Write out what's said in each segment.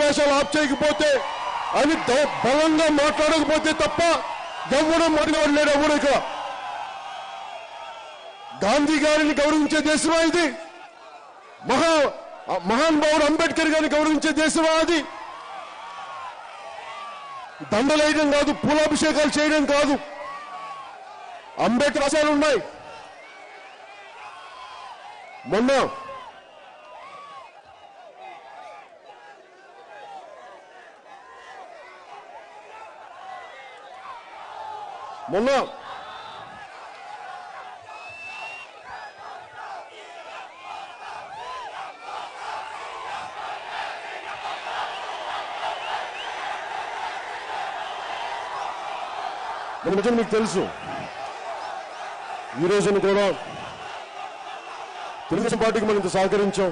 వేషాలు ఆఫ్ చేయకపోతే అవి బలంగా మాట్లాడకపోతే తప్ప గవ్వడం మాట్లాడలేడు లేడు ఎవరు ఇక్కడ గాంధీ గారిని గౌరవించే దేశమా ఇది? మహా మహాన్ భావుడు అంబేద్కర్ గారిని గౌరవించే దేశమా అది? దండలేయడం కాదు పూలాభిషేకాలు చేయడం కాదు. అంబేద్కర్ ఆశాలు ఉన్నాయి. మొన్న మొన్న మన మీకు తెలుసు. ఈ రోజును కూడా తెలుగుదేశం పార్టీకి మనం ఇంత సహకరించాం.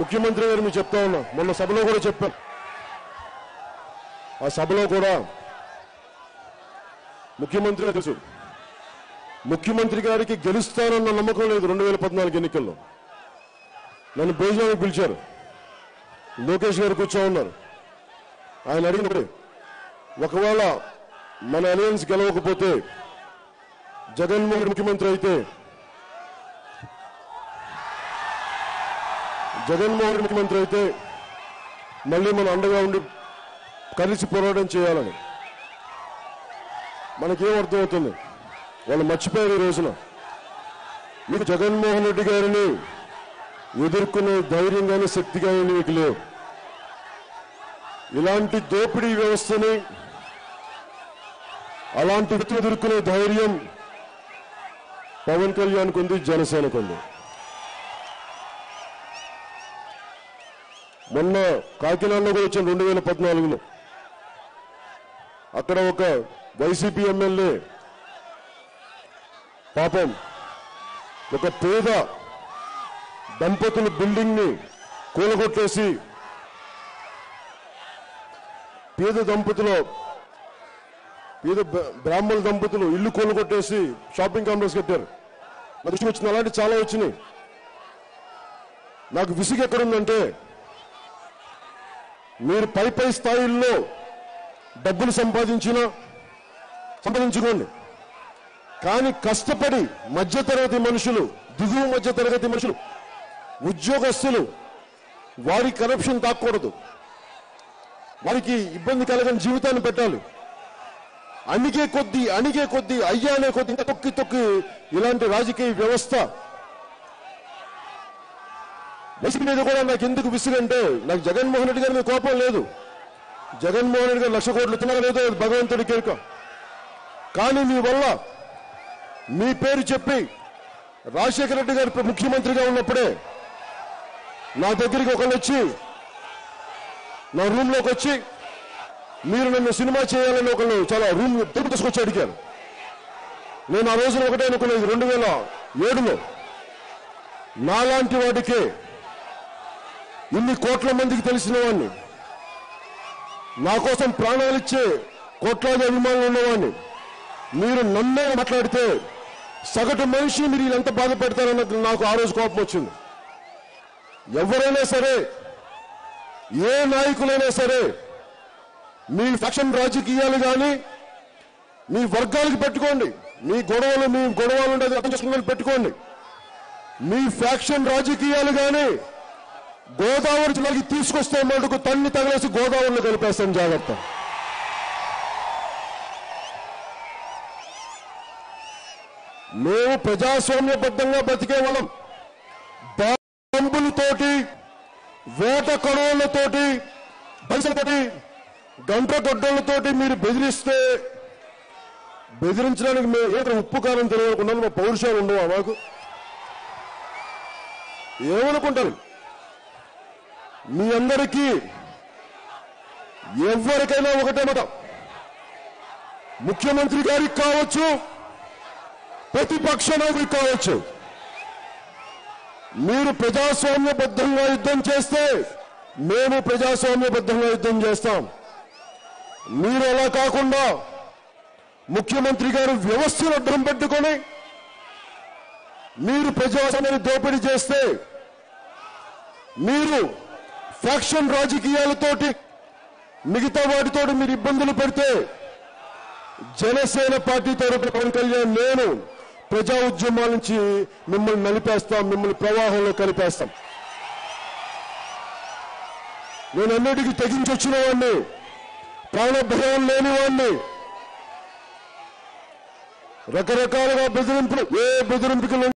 ముఖ్యమంత్రి గారు మీకు చెప్తా ఉన్నా. మొన్న సభలో కూడా చెప్పాను ఆ సభలో కూడా ముఖ్యమంత్రి తెలుసు. ముఖ్యమంత్రి గారికి గెలుస్తానన్న నమ్మకం లేదు రెండు వేల పద్నాలుగు ఎన్నికల్లో. నన్ను భోజనానికి పిలిచారు. లోకేష్ గారు కూర్చో ఉన్నారు. ఆయన అడిగినప్పుడు ఒకవేళ మన అలయన్స్ గెలవకపోతే జగన్మోహన్ ముఖ్యమంత్రి అయితే జగన్మోహన్ ముఖ్యమంత్రి అయితే మళ్ళీ మన అండగా ఉండి కలిసి పోరాటం చేయాలని. మనకేం అర్థమవుతుంది? వాళ్ళు మర్చిపోయారు ఈ రోజున. మీకు జగన్మోహన్ రెడ్డి గారిని ఎదుర్కొనే ధైర్యం కానీ శక్తి కానీ మీకు లేవు. ఇలాంటి దోపిడీ వ్యవస్థని అలాంటి వ్యక్తులు ఎదుర్కొనే ధైర్యం పవన్ కళ్యాణ్కు ఉంది జనసేనకు ఉంది. మొన్న కాకినాడలో కూడా వచ్చిన రెండు వేల పద్నాలుగులో. అక్కడ ఒక వైసీపీ ఎమ్మెల్యే. పాపం ఒక పేద దంపతుల బిల్డింగ్ని కూలగొట్టేసి పేద దంపతులు పేద బ్రాహ్మణ దంపతులు ఇల్లు కూలగొట్టేసి షాపింగ్ కాంప్లెక్స్ కట్టారు. నా దృష్టికి వచ్చింది అలాంటి చాలా వచ్చినాయి. నాకు విసుగు ఎక్కడుందంటే మీరు పై పై స్థాయిల్లో డబ్బులు సంపాదించినా సంపాదించుకోండి. కానీ కష్టపడి మధ్యతరగతి మనుషులు దిగువ మధ్యతరగతి మనుషులు ఉద్యోగస్తులు వారి కరప్షన్ తాకూడదు. వారికి ఇబ్బంది కలగని జీవితాన్ని పెట్టాలి. అణిగే కొద్దీ అణిగే కొద్దీ అయ్యానే కొద్దీ ఇంకా తొక్కి తొక్కి ఇలాంటి రాజకీయ వ్యవస్థ వైసీపీ మీద కూడా నాకు ఎందుకు విసుగంటే నాకు జగన్మోహన్ రెడ్డి గారి మీద కోపం లేదు. జగన్మోహన్ రెడ్డి గారు లక్ష కోట్లు ఇస్తున్నారో లేదో భగవంతుడి కేక. కానీ మీ వల్ల మీ పేరు చెప్పి రాజశేఖర రెడ్డి గారు ముఖ్యమంత్రిగా ఉన్నప్పుడే నా దగ్గరికి ఒకళ్ళు వచ్చి నా రూమ్లోకి వచ్చి మీరు నన్ను సినిమా చేయాలని ఒకళ్ళు చాలా రూమ్ తిరుపతి తీసుకొచ్చి అడిగారు. నేను ఆ రోజున ఒకటే అనుకునేది రెండు వేల ఏడులో నాలాంటి వాడికి ఇన్ని కోట్ల మందికి తెలిసిన వాడిని నా కోసం ప్రాణాలు ఇచ్చే కోట్లాది అభిమానులు ఉన్నవాడిని మీరు నన్నే మాట్లాడితే సగటు మనిషి మీరు ఎంత బాధపెడతారన్నది నాకు ఆ రోజు కోపం వచ్చింది. ఎవరైనా సరే ఏ నాయకులైనా సరే మీ ఫ్యాక్షన్ రాజకీయాలు కానీ మీ వర్గాలకు పెట్టుకోండి. మీ గొడవలు మీ గొడవలు ఉండేది అర్థం చేసుకుని పెట్టుకోండి. మీ ఫ్యాక్షన్ రాజకీయాలు కానీ గోదావరి జిల్లాకి తీసుకొస్తే మటుకు తన్ని తగలేసి గోదావరిలో కలిపేస్తాం జాగ్రత్త. మేము ప్రజాస్వామ్యబద్ధంగా బతికే వాళ్ళం. బాంబులతోటి వేట కొడవలతోటి బలిసలతోటి గంట గొడ్డలతోటి మీరు బెదిరిస్తే బెదిరించడానికి మేము ఏదైనా ఉప్పు కారం తెలియకుండా మా పౌరుషాలు ఉండవా మాకు. ఏమనుకుంటారు? మీ అందరికీ ఎవరికైనా ఒకటే మాట. ముఖ్యమంత్రి గారికి కావచ్చు ప్రతిపక్ష నాయకుడికి కావచ్చు మీరు ప్రజాస్వామ్యబద్ధంగా యుద్ధం చేస్తే మేము ప్రజాస్వామ్యబద్ధంగా యుద్ధం చేస్తాం. మీరు అలా కాకుండా ముఖ్యమంత్రి గారు వ్యవస్థను అడ్డం పెట్టుకొని మీరు ప్రజాస్వామ్యాన్ని దోపిడీ చేస్తే మీరు ఫ్యాక్షన్ రాజకీయాలతోటి మిగతా వాటితోటి మీరు ఇబ్బందులు పెడితే జనసేన పార్టీ తరపున పవన్ కళ్యాణ్ నేను ప్రజా ఉద్యమాల నుంచి మిమ్మల్ని నలిపేస్తాం మిమ్మల్ని ప్రవాహంలో కలిపేస్తాం. నేను అన్నిటికీ తెగించొచ్చిన వాడిని ప్రాణభయం లేని వాడిని రకరకాలుగా బెదిరింపులు ఏ బెదిరింపుకి